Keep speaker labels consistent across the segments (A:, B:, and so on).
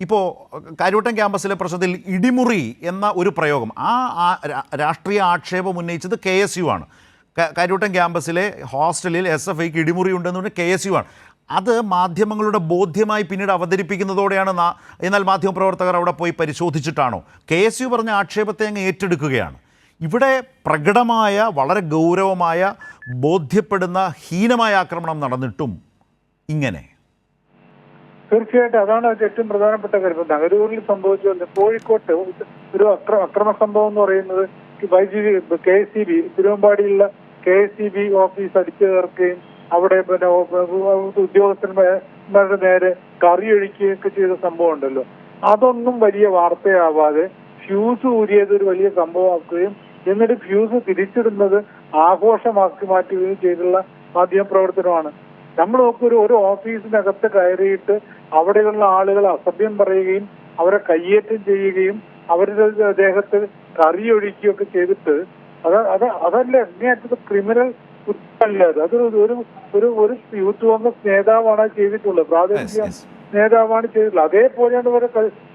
A: ഇപ്പോൾ കാര്യവട്ടം ക്യാമ്പസിലെ പ്രശ്നത്തിൽ ഇടിമുറി എന്ന ഒരു പ്രയോഗം. ആ രാഷ്ട്രീയ ആക്ഷേപം ഉന്നയിച്ചത് കെ എസ് യു ആണ്. കാര്യവട്ടം ക്യാമ്പസിലെ ഹോസ്റ്റലിൽ എസ് എഫ് ഐക്ക് ഇടിമുറി ഉണ്ടെന്ന് പറഞ്ഞാൽ കെ എസ് യു ആണ്. അത് മാധ്യമങ്ങളുടെ ബോധ്യമായി പിന്നീട് അവതരിപ്പിക്കുന്നതോടെയാണ് എന്നാൽ മാധ്യമപ്രവർത്തകർ അവിടെ പോയി പരിശോധിച്ചിട്ടാണോ? കെ എസ് യു പറഞ്ഞ ആക്ഷേപത്തെ അങ്ങ് ഏറ്റെടുക്കുകയാണ്. ഇവിടെ പ്രകടമായ വളരെ ഗൗരവമായ ബോധ്യപ്പെടുന്ന ഹീനമായ ആക്രമണം നടന്നിട്ടും ഇങ്ങനെ.
B: തീർച്ചയായിട്ടും അതാണ് ഏറ്റവും പ്രധാനപ്പെട്ട കാര്യം. നഗരൂരിൽ സംഭവിച്ചത് കോഴിക്കോട്ട് ഒരു അക്രമ അക്രമ സംഭവം എന്ന് പറയുന്നത് വൈദ്യുതി K S C B തിരുവമ്പാടിയിലുള്ള K S C B office അടിച്ചു തീർക്കുകയും അവിടെ പിന്നെ ഉദ്യോഗസ്ഥന്മാരുടെ നേരെ കറിയൊഴിക്കുകയൊക്കെ ചെയ്ത സംഭവം ഉണ്ടല്ലോ. അതൊന്നും വലിയ വാർത്തയാവാതെ ഫ്യൂസ് ഊരിയത് ഒരു വലിയ സംഭവമാക്കുകയും എന്നിട്ട് ഫ്യൂസ് തിരിച്ചിടുന്നത് ആഘോഷമാക്കി മാറ്റുകയും ചെയ്തുള്ള മാധ്യമ പ്രവർത്തനമാണ് നമ്മൾ നോക്കൊരു ഒരു ഓഫീസിനകത്ത് കയറിയിട്ട് അവിടെയുള്ള ആളുകൾ അസഭ്യം പറയുകയും അവരെ കയ്യേറ്റം ചെയ്യുകയും അവരുടെ ദേഹത്ത് കറിയൊഴിക്കുകയൊക്കെ ചെയ്തിട്ട് അത് അത് അതല്ല അങ്ങേയറ്റത് ക്രിമിനൽ കുറ്റമല്ല അത്. അതൊരു ഒരു ഒരു ഒരു യൂത്ത് കോൺഗ്രസ് നേതാവാണ് അത് ചെയ്തിട്ടുള്ളത്. പ്രാദേശിക. നേതാവാണ് ചെയ്തിട്ടുള്ളത്. അതേപോലെയാണ് ഇവരെ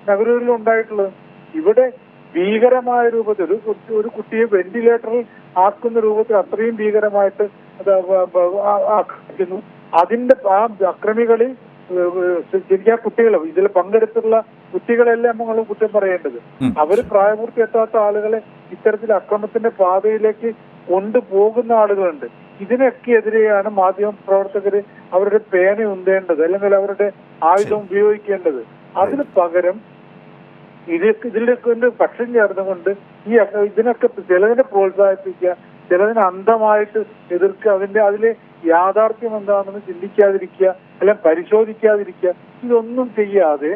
B: നഗരൂരിൽ ഉണ്ടായിട്ടുള്ളത്. ഇവിടെ ഭീകരമായ രൂപത്തിൽ ഒരു കുട്ടി- ഒരു കുട്ടിയെ വെന്റിലേറ്ററിൽ ആക്കുന്ന രൂപത്തിൽ അത്രയും ഭീകരമായിട്ട് അത് ആക്രമിക്കുന്നു. അതിന്റെ ആ അക്രമികളിൽ ശരിക്കും കുട്ടികൾ ഇതിൽ പങ്കെടുത്തുള്ള കുട്ടികളെല്ലാം നമ്മൾ കുറ്റം പറയേണ്ടത്. അവർ പ്രായപൂർത്തി എത്താത്ത ആളുകളെ ഇത്തരത്തിൽ അക്രമത്തിന്റെ പാതയിലേക്ക് കൊണ്ടുപോകുന്ന ആളുകളുണ്ട്. ഇതിനൊക്കെ എതിരെയാണ് മാധ്യമ പ്രവർത്തകർ അവരുടെ പേന ഉന്തേണ്ടത് അല്ലെങ്കിൽ അവരുടെ ആയുധം ഉപയോഗിക്കേണ്ടത്. അതിന് പകരം ഇത് ഇതിലൊക്കെ പക്ഷം ചേർന്നുകൊണ്ട് ഈ ഇതിനൊക്കെ ചിലതിനെ പ്രോത്സാഹിപ്പിക്കുക ചിലതിനെ അന്ധമായിട്ട് എതിർക്കുക അതിന്റെ അതിലെ യാഥാർത്ഥ്യം എന്താണെന്ന് ചിന്തിക്കാതിരിക്കുക അല്ലെങ്കിൽ പരിശോധിക്കാതിരിക്കുക. ഇതൊന്നും ചെയ്യാതെ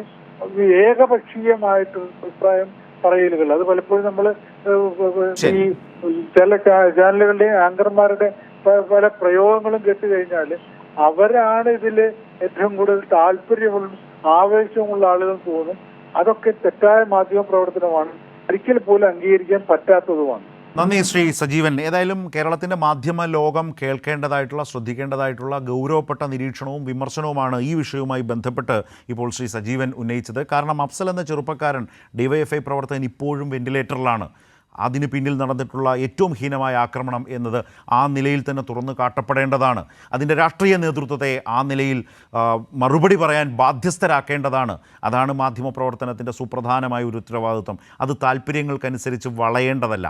B: ഏകപക്ഷീയമായിട്ട് അഭിപ്രായം പറയലുകൾ. അത് പലപ്പോഴും നമ്മൾ ഈ ചില ചാനലുകളുടെയും ആങ്കർമാരുടെ പല പ്രയോഗങ്ങളും കേട്ട് കഴിഞ്ഞാൽ അവരാണ് ഇതിൽ ഏറ്റവും കൂടുതൽ താല്പര്യമുള്ള ആവേശമുള്ള ആളുകൾ തോന്നും. അതൊക്കെ തെറ്റായ മാധ്യമ പ്രവർത്തനമാണ്. ഒരിക്കൽ പോലും അംഗീകരിക്കാൻ പറ്റാത്തതുമാണ്.
A: നന്ദി ശ്രീ സജീവൻ. ഏതായാലും കേരളത്തിന്റെ മാധ്യമ ലോകം കേൾക്കേണ്ടതായിട്ടുള്ള ശ്രദ്ധിക്കേണ്ടതായിട്ടുള്ള ഗൗരവപ്പെട്ട നിരീക്ഷണവും വിമർശനവുമാണ് ഈ വിഷയവുമായി ബന്ധപ്പെട്ട് ഇപ്പോൾ ശ്രീ സജീവൻ ഉന്നയിച്ചത്. കാരണം അഫ്സൽ എന്ന ചെറുപ്പക്കാരൻ ഡിവൈഎഫ്ഐ പ്രവർത്തകൻ ഇപ്പോഴും വെന്റിലേറ്ററിലാണ്. അതിന് പിന്നിൽ നടന്നിട്ടുള്ള ഏറ്റവും ഹീനമായ ആക്രമണം എന്നത് ആ നിലയിൽ തന്നെ തുറന്നു കാട്ടപ്പെടേണ്ടതാണ്. അതിന്റെ രാഷ്ട്രീയ നേതൃത്വത്തെ ആ നിലയിൽ മറുപടി പറയാൻ ബാധ്യസ്ഥരാക്കേണ്ടതാണ്. അതാണ് മാധ്യമപ്രവർത്തനത്തിന്റെ സുപ്രധാനമായ ഒരു ഉത്തരവാദിത്വം. അത് താല്പര്യങ്ങൾക്കനുസരിച്ച് വളയേണ്ടതല്ല.